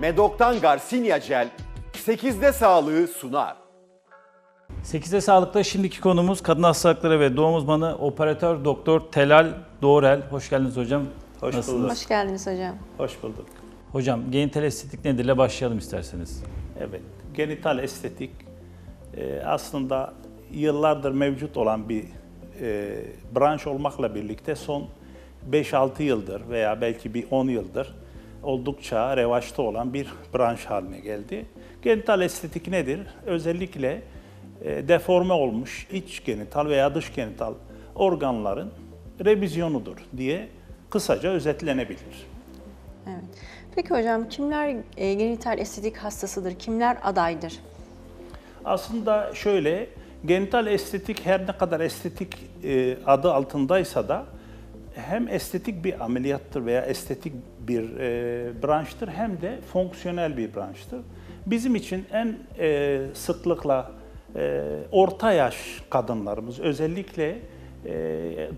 Medok'tan Garcinia Gel 8'de sağlığı sunar. 8'de sağlıkta şimdiki konumuz kadın hastalıkları ve doğum uzmanı operatör doktor Telal Doğrel. Hoş geldiniz hocam. Hoş Nasılsınız? bulduk. Hoş geldiniz hocam. Hoş bulduk. Hocam genital estetik nedirle başlayalım isterseniz. Evet, genital estetik e, aslında yıllardır mevcut olan bir e, branş olmakla birlikte son 5-6 yıldır veya belki bir 10 yıldır oldukça revaçta olan bir branş haline geldi. Genital estetik nedir? Özellikle e, deforme olmuş iç genital veya dış genital organların revizyonudur diye kısaca özetlenebilir. Evet. Peki hocam kimler e, genital estetik hastasıdır? Kimler adaydır? Aslında şöyle, genital estetik her ne kadar estetik e, adı altındaysa da hem estetik bir ameliyattır veya estetik bir e, branştır hem de fonksiyonel bir branştır. Bizim için en e, sıklıkla e, orta yaş kadınlarımız özellikle e,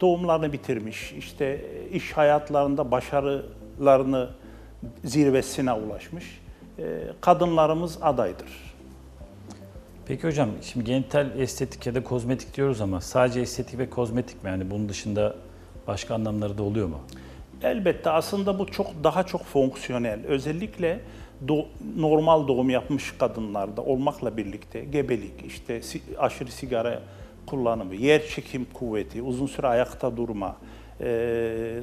doğumlarını bitirmiş, işte iş hayatlarında başarılarını zirvesine ulaşmış e, kadınlarımız adaydır. Peki hocam şimdi genital estetik ya da kozmetik diyoruz ama sadece estetik ve kozmetik mi? Yani bunun dışında başka anlamları da oluyor mu? Elbette aslında bu çok daha çok fonksiyonel. Özellikle do- normal doğum yapmış kadınlarda olmakla birlikte gebelik, işte si- aşırı sigara kullanımı, yer çekim kuvveti, uzun süre ayakta durma, e,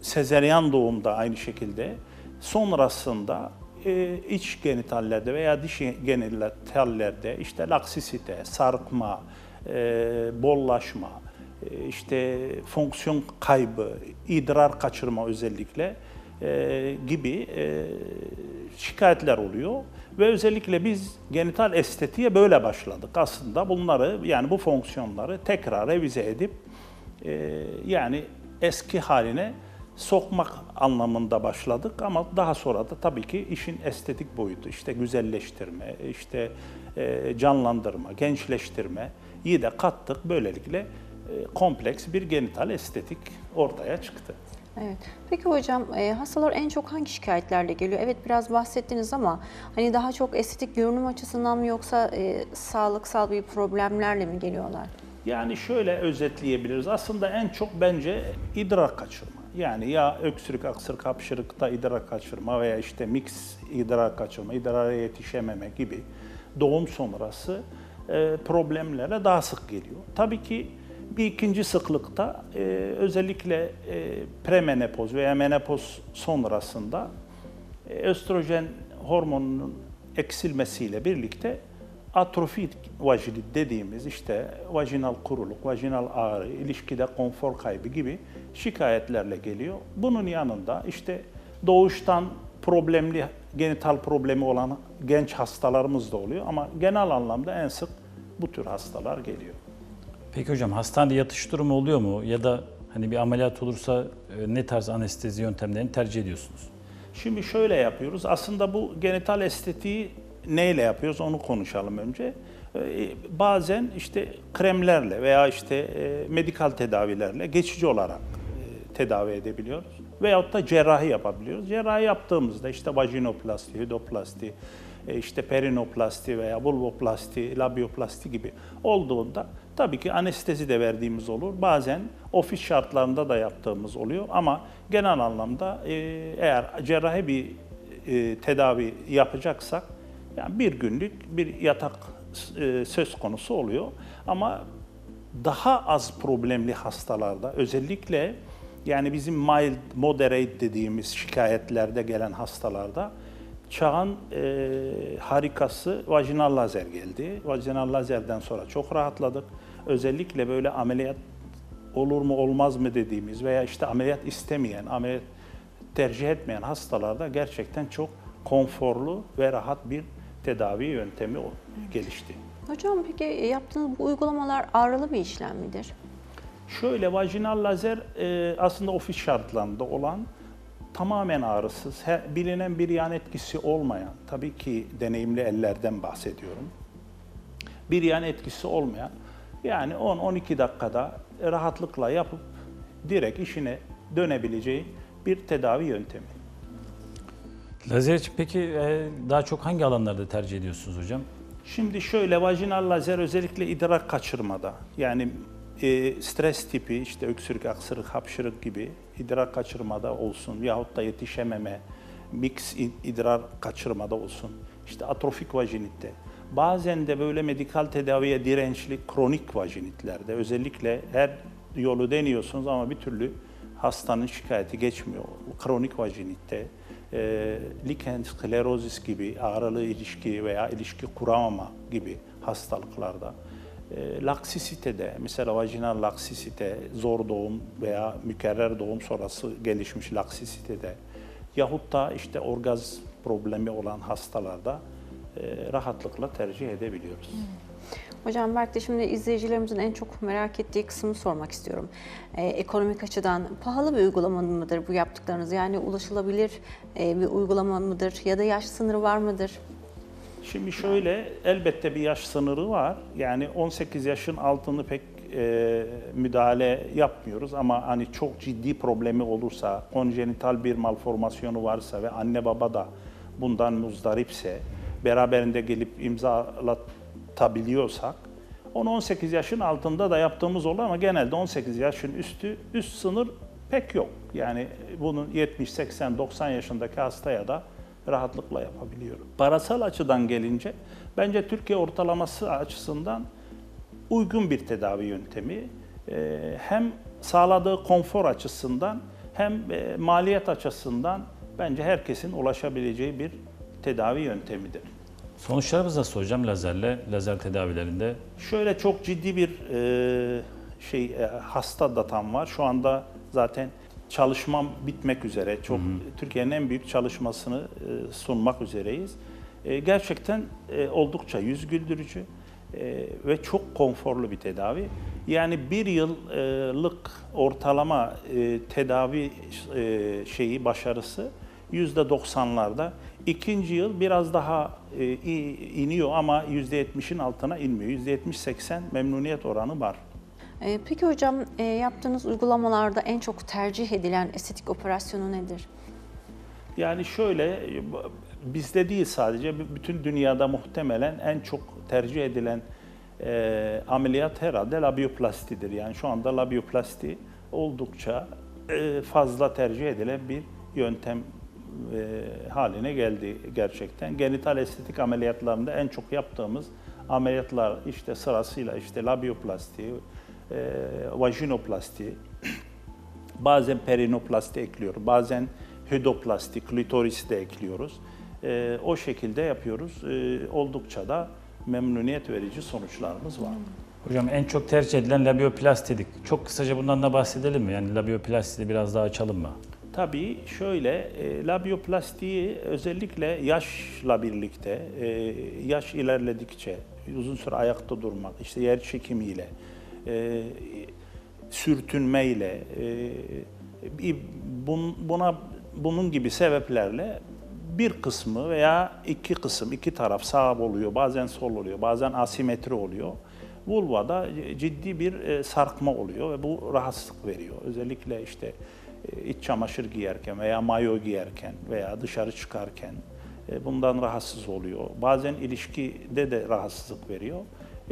sezeryan doğumda aynı şekilde sonrasında e, iç genitallerde veya dış genitallerde işte laksisite, sarkma, e, bollaşma, işte fonksiyon kaybı, idrar kaçırma özellikle e, gibi e, şikayetler oluyor. Ve özellikle biz genital estetiğe böyle başladık. Aslında bunları yani bu fonksiyonları tekrar revize edip e, yani eski haline sokmak anlamında başladık ama daha sonra da tabii ki işin estetik boyutu işte güzelleştirme, işte e, canlandırma, gençleştirme iyi de kattık. Böylelikle kompleks bir genital estetik ortaya çıktı. Evet. Peki hocam e, hastalar en çok hangi şikayetlerle geliyor? Evet biraz bahsettiniz ama hani daha çok estetik görünüm açısından mı yoksa e, sağlıksal bir problemlerle mi geliyorlar? Yani şöyle özetleyebiliriz. Aslında en çok bence idrar kaçırma. Yani ya öksürük, aksırık, hapşırıkta idrar kaçırma veya işte mix idrar kaçırma, idrara yetişememe gibi doğum sonrası e, problemlere daha sık geliyor. Tabii ki bir ikinci sıklıkta e, özellikle e, premenopoz veya menopoz sonrasında e, östrojen hormonunun eksilmesiyle birlikte atrofik vajinit dediğimiz işte vajinal kuruluk, vajinal ağrı, ilişkide konfor kaybı gibi şikayetlerle geliyor. Bunun yanında işte doğuştan problemli, genital problemi olan genç hastalarımız da oluyor ama genel anlamda en sık bu tür hastalar geliyor. Peki hocam hastanede yatış durumu oluyor mu? Ya da hani bir ameliyat olursa e, ne tarz anestezi yöntemlerini tercih ediyorsunuz? Şimdi şöyle yapıyoruz. Aslında bu genital estetiği neyle yapıyoruz onu konuşalım önce. Ee, Bazen işte kremlerle veya işte e, medikal tedavilerle geçici olarak e, tedavi edebiliyoruz. Veyahut da cerrahi yapabiliyoruz. Cerrahi yaptığımızda işte vajinoplasti, hidoplasti, e, işte perinoplasti veya vulvoplasti, labioplasti gibi olduğunda tabii ki anestezi de verdiğimiz olur. Bazen ofis şartlarında da yaptığımız oluyor ama genel anlamda e, eğer cerrahi bir e, tedavi yapacaksak yani bir günlük bir yatak söz konusu oluyor. Ama daha az problemli hastalarda özellikle yani bizim mild, moderate dediğimiz şikayetlerde gelen hastalarda çağın e, harikası vajinal lazer geldi. Vajinal lazerden sonra çok rahatladık. Özellikle böyle ameliyat olur mu olmaz mı dediğimiz veya işte ameliyat istemeyen, ameliyat tercih etmeyen hastalarda gerçekten çok konforlu ve rahat bir tedavi yöntemi gelişti. Hocam peki yaptığınız bu uygulamalar ağrılı bir işlem midir? Şöyle vajinal lazer e, aslında ofis şartlarında olan tamamen ağrısız, he- bilinen bir yan etkisi olmayan, tabii ki deneyimli ellerden bahsediyorum. Bir yan etkisi olmayan, yani 10-12 dakikada rahatlıkla yapıp direkt işine dönebileceği bir tedavi yöntemi. Lazer için peki e, daha çok hangi alanlarda tercih ediyorsunuz hocam? Şimdi şöyle vajinal lazer özellikle idrar kaçırmada yani e, stres tipi işte öksürük, aksırık, hapşırık gibi idrar kaçırmada olsun yahut da yetişememe, mix idrar kaçırmada olsun. işte atrofik vajinitte. Bazen de böyle medikal tedaviye dirençli kronik vajinitlerde özellikle her yolu deniyorsunuz ama bir türlü hastanın şikayeti geçmiyor. Kronik vajinitte, e, lichen sklerozis gibi ağrılı ilişki veya ilişki kuramama gibi hastalıklarda, e, laksisitede, mesela vajinal laksisite, zor doğum veya mükerrer doğum sonrası gelişmiş laksisitede yahut da işte orgaz problemi olan hastalarda e, rahatlıkla tercih edebiliyoruz. Hocam belki de şimdi izleyicilerimizin en çok merak ettiği kısmı sormak istiyorum. Ee, ekonomik açıdan pahalı bir uygulama mıdır bu yaptıklarınız? Yani ulaşılabilir e, bir uygulama mıdır ya da yaş sınırı var mıdır? Şimdi şöyle elbette bir yaş sınırı var. Yani 18 yaşın altını pek e, müdahale yapmıyoruz ama hani çok ciddi problemi olursa, konjenital bir malformasyonu varsa ve anne baba da bundan muzdaripse, beraberinde gelip imzalatabiliyorsak, onu 18 yaşın altında da yaptığımız olur ama genelde 18 yaşın üstü üst sınır pek yok. Yani bunun 70, 80, 90 yaşındaki hastaya da rahatlıkla yapabiliyorum. Parasal açıdan gelince bence Türkiye ortalaması açısından uygun bir tedavi yöntemi. Ee, Hem sağladığı konfor açısından hem e, maliyet açısından bence herkesin ulaşabileceği bir tedavi yöntemidir. Sonuçlarımız nasıl hocam lazerle, lazer tedavilerinde? Şöyle çok ciddi bir e, şey e, hasta datam var. Şu anda zaten çalışmam bitmek üzere. Çok Türkiye'nin en büyük çalışmasını e, sunmak üzereyiz. E, gerçekten e, oldukça yüz güldürücü e, ve çok konforlu bir tedavi. Yani bir yıllık ortalama e, tedavi e, şeyi başarısı yüzde 90'larda. İkinci yıl biraz daha e, iniyor ama yüzde 70'in altına inmiyor. Yüzde 70-80 memnuniyet oranı var. Ee, Peki hocam e, yaptığınız uygulamalarda en çok tercih edilen estetik operasyonu nedir? Yani şöyle, bizde değil sadece, bütün dünyada muhtemelen en çok tercih edilen e, ameliyat herhalde labioplastidir. Yani şu anda labioplasti oldukça e, fazla tercih edilen bir yöntem e, haline geldi gerçekten. Genital estetik ameliyatlarında en çok yaptığımız ameliyatlar işte sırasıyla işte labioplasti, e, vajinoplasti, Bazen perinoplasti ekliyoruz, bazen hidoplasti, klitoris de ekliyoruz. Ee, o şekilde yapıyoruz. Ee, oldukça da memnuniyet verici sonuçlarımız var. Hocam en çok tercih edilen labioplasti dedik. Çok kısaca bundan da bahsedelim mi? Yani labioplastiyi biraz daha açalım mı? Tabii şöyle, e, labioplastiği özellikle yaşla birlikte, e, yaş ilerledikçe, uzun süre ayakta durmak, işte yer çekimiyle, e, sürtünmeyle, e, bun- buna bunun gibi sebeplerle bir kısmı veya iki kısım, iki taraf sağ oluyor, bazen sol oluyor, bazen asimetri oluyor. Vulvada ciddi bir e, sarkma oluyor ve bu rahatsızlık veriyor. Özellikle işte e, iç çamaşır giyerken veya mayo giyerken veya dışarı çıkarken e, bundan rahatsız oluyor. Bazen ilişkide de rahatsızlık veriyor.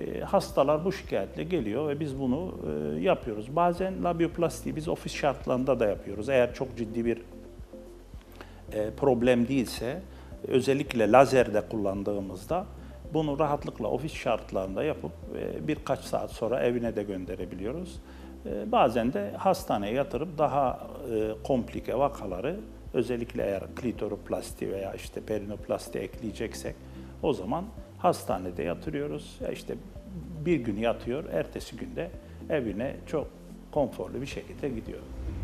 E, Hastalar bu şikayetle geliyor ve biz bunu e, yapıyoruz. Bazen labioplastiği biz ofis şartlarında da yapıyoruz. Eğer çok ciddi bir e, problem değilse özellikle lazerde kullandığımızda bunu rahatlıkla ofis şartlarında yapıp e, birkaç saat sonra evine de gönderebiliyoruz. Bazen de hastaneye yatırıp daha komplike vakaları özellikle eğer klitoroplasti veya işte perinoplasti ekleyeceksek o zaman hastanede yatırıyoruz. Ya işte bir gün yatıyor, ertesi günde evine çok konforlu bir şekilde gidiyor.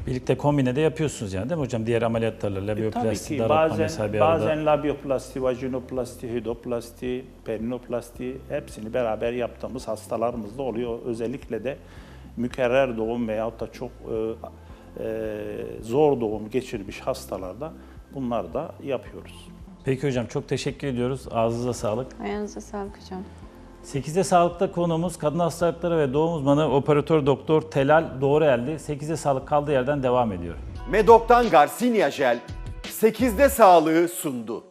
Birlikte kombine de yapıyorsunuz yani değil mi hocam? Diğer ameliyatlarla E, Tabii labioplasti, ki bazen, bir arada. bazen labioplasti, vajinoplasti, hidoplasti, perinoplasti hepsini beraber yaptığımız hastalarımız da oluyor. Özellikle de mükerrer doğum veyahut da çok e, e, zor doğum geçirmiş hastalarda bunları da yapıyoruz. Peki hocam çok teşekkür ediyoruz. Ağzınıza sağlık. Ayağınıza sağlık hocam. 8'de sağlıkta konuğumuz kadın hastalıkları ve doğum uzmanı operatör doktor Telal Doğruel'di. 8'de sağlık kaldığı yerden devam ediyor. Medok'tan Garcinia Jel 8'de sağlığı sundu.